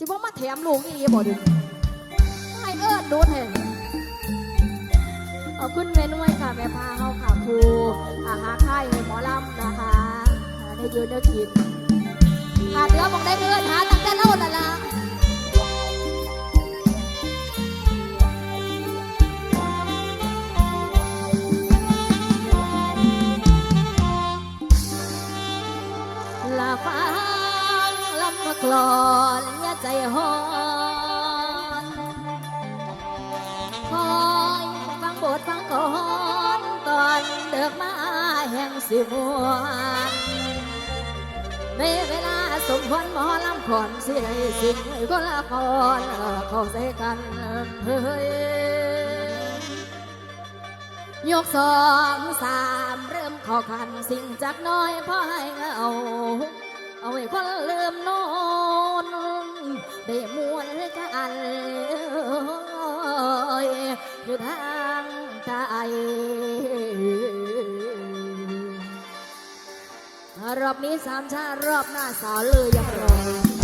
จิว่ามาแถมลูกอีหลีบ่ดิให้เอิดดูเถอะขอบคุณแม่นุ้ยค่ะแม่พาเฮาค่ะครูอาหารค่ายหมอลำนะคะได้ยืนได้คิดขาดเดือมองได้เอิดหาตั้งแต่เล่าละละ หอนคอยฟังบทฟังก่อนก่อนเดิกมาแห่งสิมวนในเวลาสมควรหมอลำขอนสิไรสิ่งก็ละครเขอใสกันเฮ้ยยกสองสามเริ่มขอคันสิ่งจากน้อยพ่อให้เอา เอาไว้คนลืมโน่น ไมวนกันอยู่ทางใจรอบนี้สามชาติรอบหน้าสาวเลยยังรอ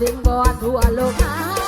ถึงบอทั่วโลกา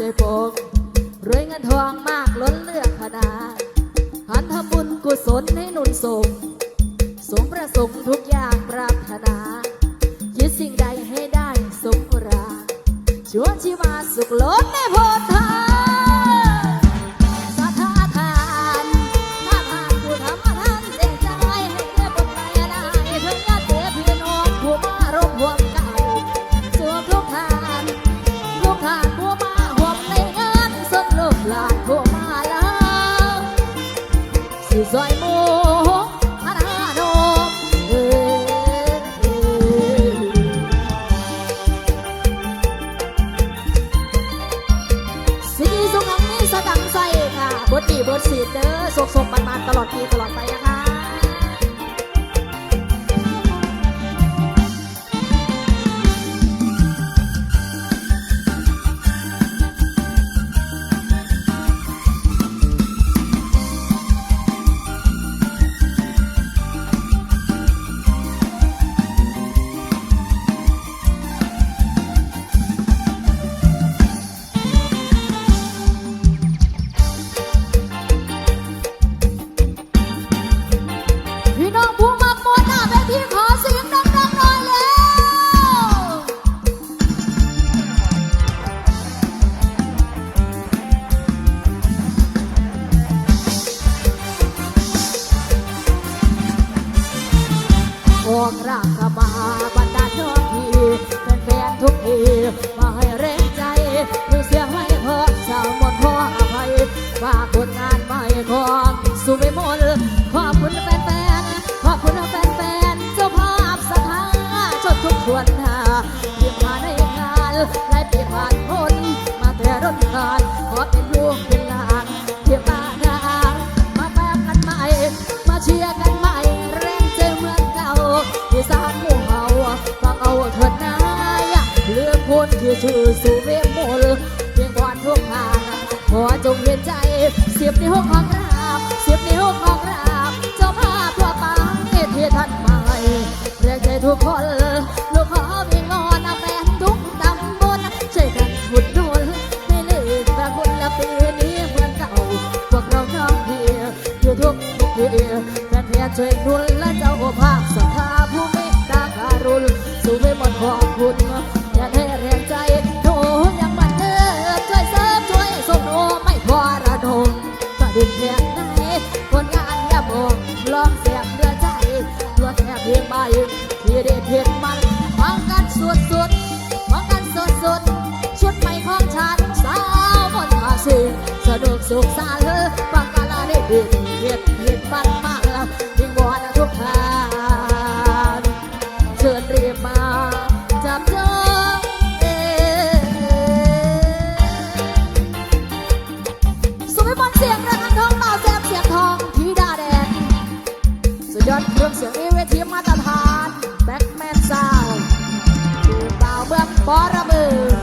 จปกรวยเงินทองมากล้นเลือกขนาหันทำบุญกุศลให้หนุนส่งสมประสงค์ทุกอย่างปรารถนาคิดสิ่งใดให้ได้สมราชวนชีวาสุขล้นแม่โพธิ์ ดดีเบิดสีเด้อโศกโศกปันปันตลอดปีตลอดไปนะคะ ทุกทีมาให้เร่งใจมีเสียงไม่พอสาวหมดขออภัยฝากผลงานไม่ของสุวิมลขอบคุณแฟนๆขอบคุณแฟนๆเจ้าภาพสถานชดทุกทวนหาที่มาในงานหลายปีผ่านพ้นมาแต่รุ่นกาน คนที่ชื่อสุเวมลเพียงก่อนทุกทางขอจงเห็นใจเสียบนิ้วของรา สนุกสุขสันต์ฟังกันละได้ดีเพียดเพียดปันมากแล้วยิ่งวอนทุกทานเชิญเรียบมาจับจองเอสุวิมลเสียงระฆังทองเต่าแซมเสียงทองทีดาแดงสุดยอดเครื่องเสียงนี้เวทีมาตรฐานแบ็คแมนซาวดูเบาเบื้องบอระเบือ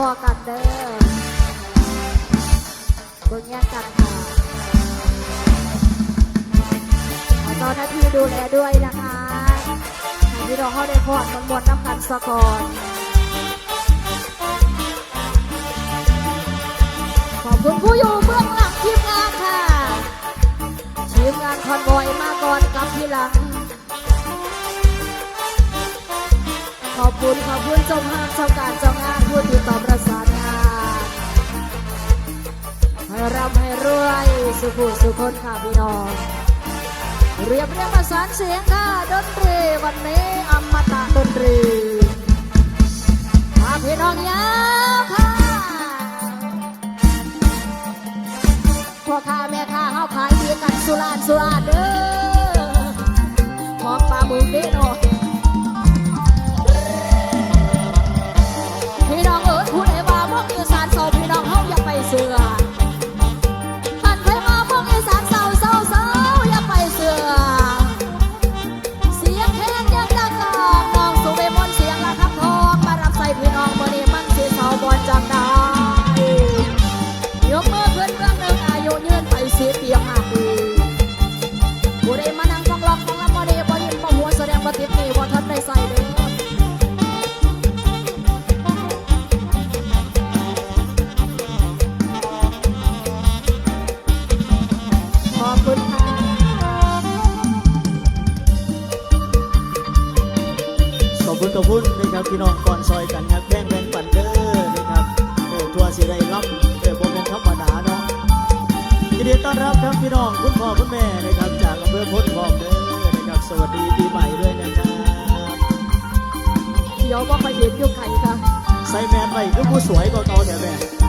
พอกันเด้อเบิ่งแย่งกันค่ะขอเจ้าหน้าที่ดูแลด้วยนะคะให้พี่น้องเขาได้พอดมันมวนน้ำกันสะก่อนขอบคุณผู้อยู่เบื้องหลังทีมงานค่ะทีมงานคอนบอยมาก่อนกับทีหลังขอบคุณขอบคุณเจ้าภาพเจ้าการเจ้างานผู้ติดต่อ สุขุสุขคนค่ะพี่น้องเรียบเรียงประสานเสียงค่ะดนตรีวันนี้อมตะดนตรีมาพี่น้องยาวค่ะพ่อค้าแม่ค้าเฮาขายดีกันสุราสุราเด้อ คุณขอบคุณนะครับพี่น้องก่อนซอยกันครับแบ่งแบ่งปันเด้อนะครับเออทัวร์สิได้รับเออบ่เป็นธรรมดาเนาะยินดีต้อนรับครับพี่น้องคุณพ่อคุณแม่นะครับจากอำเภอพ้นทองเด้อนะครับ สวัสดีปีใหม่ด้วยนะครับเดี๋ยวว่าไปเห็นอยู่ไก่ค่ะใส่แมนไปก็ผู้สวยกว่าเก่าแต่แม่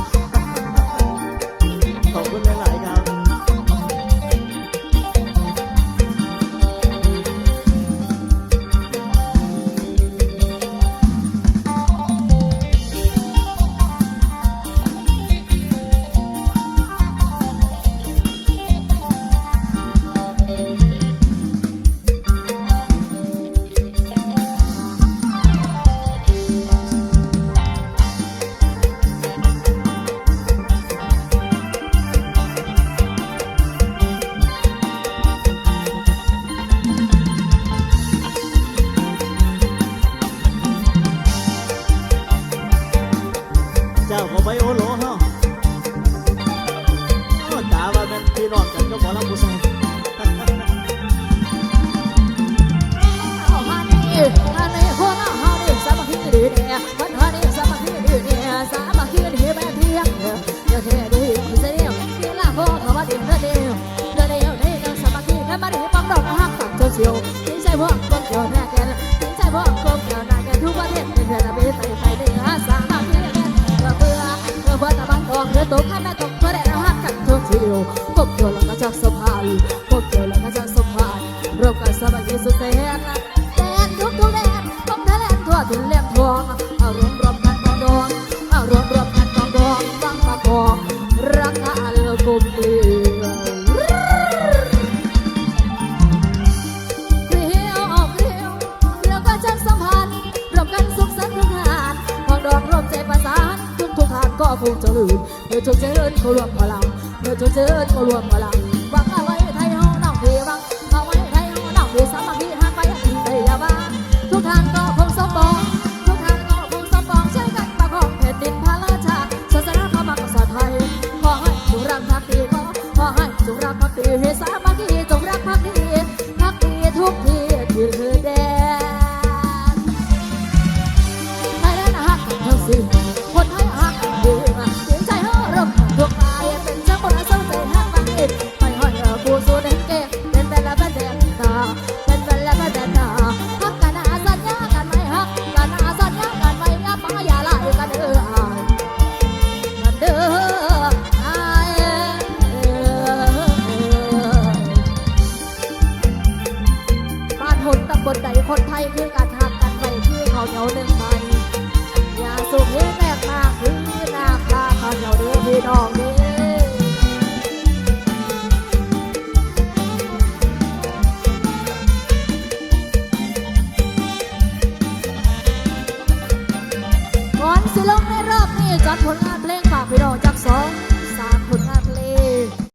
นแรกเกินถึงใจพวกกบเกี่ยวนากนทุกประเทศนเพื่อนอเมริกาไทเหนือนอเกิเมื่อเมื่อเมื่อเมื่อตะบันทองเรือตข้ามแม่ตกเมื่อเราหักกันทุกทีวกบเกี่ล้วจับสะพานกบเกี่ล้วจับสะพานรวมกันสบายสุดแสนแดนทุกทุกแดนผมทะเลทั่วถึงเลี่ยมทองอารวมรวกันกองอารวมรวกันกองดองบางปกรักอาเลืลมเกลี ญเมื่อจงเจริญก็รวมพลังเมื่อจงเจริญก็รวมพลัง